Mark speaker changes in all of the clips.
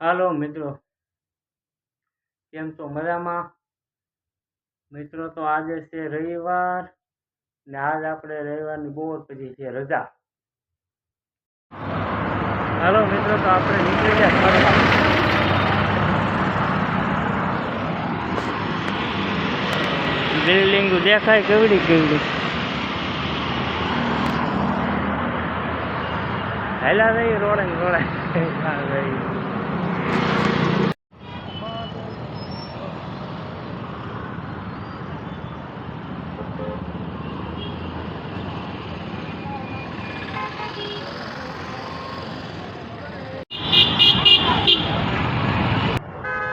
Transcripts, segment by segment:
Speaker 1: હાલો મિત્રો. કેમ છો? મજામાં? મિત્રો તો આજે છે રવિવાર ને આજ આપણે રવિવારની બપોર પછી છે રજા. હાલો મિત્રો તો આપણે નીકળી ગયા ફરવા. બિલ્ડિંગ દેખાય કેવડી કેવડી. હેલા રહી રોડે રોડે.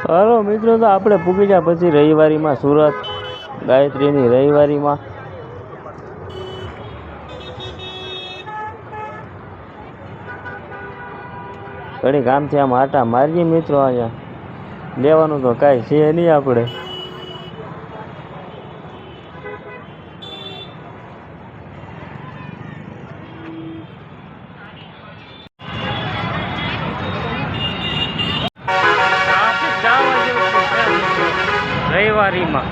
Speaker 1: હાલો મિત્રો, તો આપણે પૂગી ગયા પછી રવિવારીમાં સુરત, ગાયત્રીની રવિવારીમાં. ઘણી ગામથી આમ આટા મારીએ મિત્રો અહીંયા. લેવાનું તો કાંઈ છે નહીં આપણે. રવિવારીમાં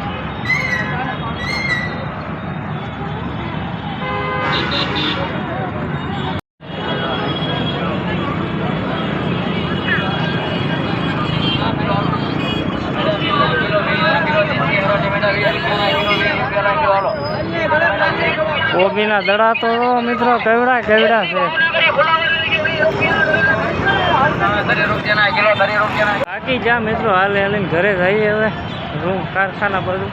Speaker 1: કોબીના દડા તો મિત્રો કેવડા કેવડા છે. બાકી જા મિત્રો, હાલે હાલીને ઘરે જઈએ હવે. રૂમ, કારખાના બધું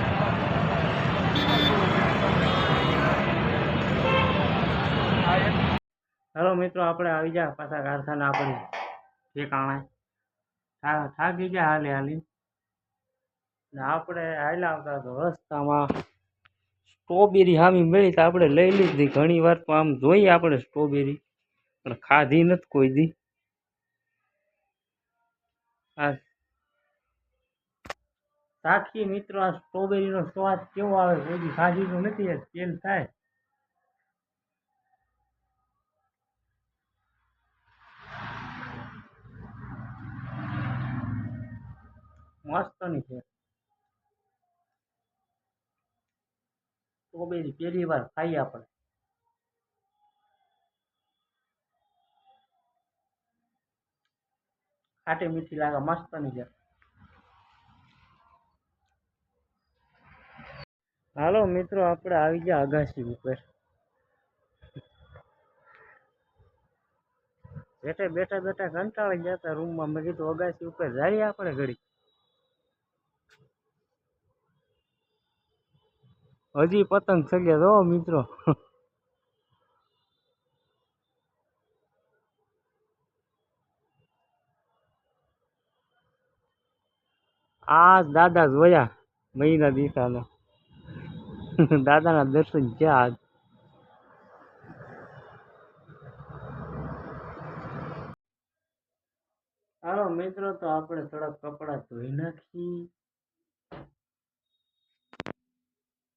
Speaker 1: હાલો મિત્રો, આપણે આવી જા પાછા કારખાના આપણે ઠેકાણે થા- થાકી ગયા હાલી હાલી. આપણે હાલ્યા આવતા તો રસ્તામાં સ્ટ્રોબેરી હામી મળી તો આપણે લઈ લીધી. ઘણી વાર તો આમ જોઈએ આપણે સ્ટ્રોબેરી, પણ ખાધી નથી કોઈ દી. આ સાક્ષી મિત્રો, આ સ્ટ્રોબેરીનો સ્વાદ કેવો આવે કોઈ દી ખાધી તો નથી તેલ થાય. મસ્તની છે. સ્ટ્રોબેરી પહેલી વાર ખાઈ આપણે. ખાટી મીઠી લાગે, મસ્તની છે. હાલો મિત્રો, આપણે આવી ગયા અગાસી ઉપર. બેઠે બેઠા બેઠા કંટાળી ગયા હતા રૂમમાં. મેં કીધું અગાસી ઉપર જઈએ આપણે ઘડી હજી પતંગ સગે જો મિત્રો. આ દાદા જોયા મહિના દીઠાના દાદાના દર્શન ક્યાં? હાલો મિત્રો તો આપણે થોડાક કપડાં ધોઈ નાખી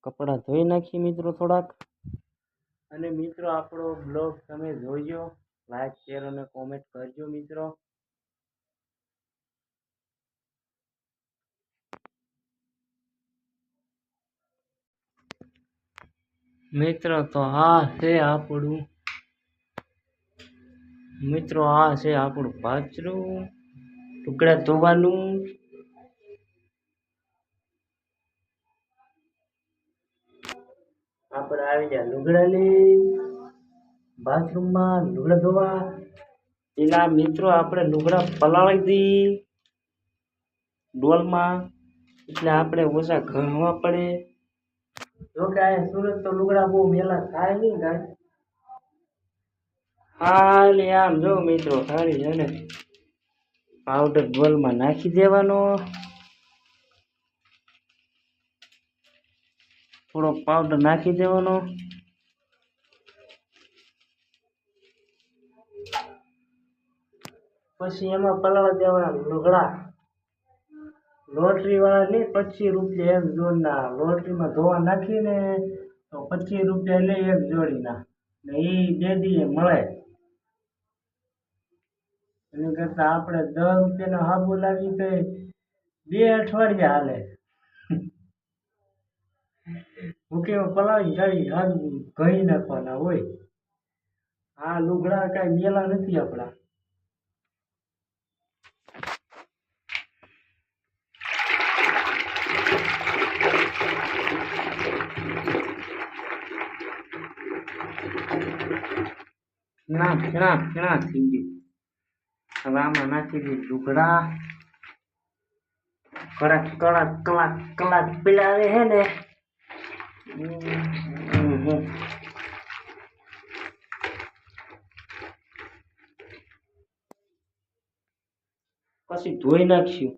Speaker 1: કપડાં ધોઈ નાખી મિત્રો થોડાક. અને મિત્રો આપણો બ્લોગ તમે જોઈજો લાઈક શેર અને કોમેન્ટ કરજો મિત્રો. મિત્રો, તો આ છે આપણું મિત્રો, આ છે આપણું પાછરું ટુકડા ધોવાનું. આપણે આવી ગયા લુગડા લઈ બાથરૂમમાં લુગડા ધોવા. પેલા મિત્રો, આપણે લુગડા પલાળી દી. ડોલમાં. એટલે આપણે ઓછા ઘણવા પડે જો કે આ સુરત તો લુગડા બહુ મેલા થાય નહીં ગાય ખાલી આમ જો મિત્રો ખાલી છે ને. પાવડર ગોલમાં નાખી દેવાનો. થોડો પાવડર નાખી દેવાનો. પછી એમાં પલાળવા દેવાના લુગડા. લોટરી વાળા નહીં પચીસ રૂપિયા એક જોડના. લોટરીમાં ધોવા નાખીને તો પચીસ રૂપિયા લે, એક જોડીના. ને એ બે દીએ મળે. એની કરતા આપણે દસ રૂપિયાનો હાબુ લાવી તો બે અઠવાડિયા હાલે. ભૂકીમાં પલાળી જાળી હાબુ ઘણી નાખવાના હોય. આ લુગડા કાંઈ મેલા નથી આપણા. ના ઘણા ઘણા થઈ ગયું હવે આમાં નાખી દઈએ લુગડા કડક કડક કલાક કલાક પીલાવે હે ને. પછી ધોઈ નાખશું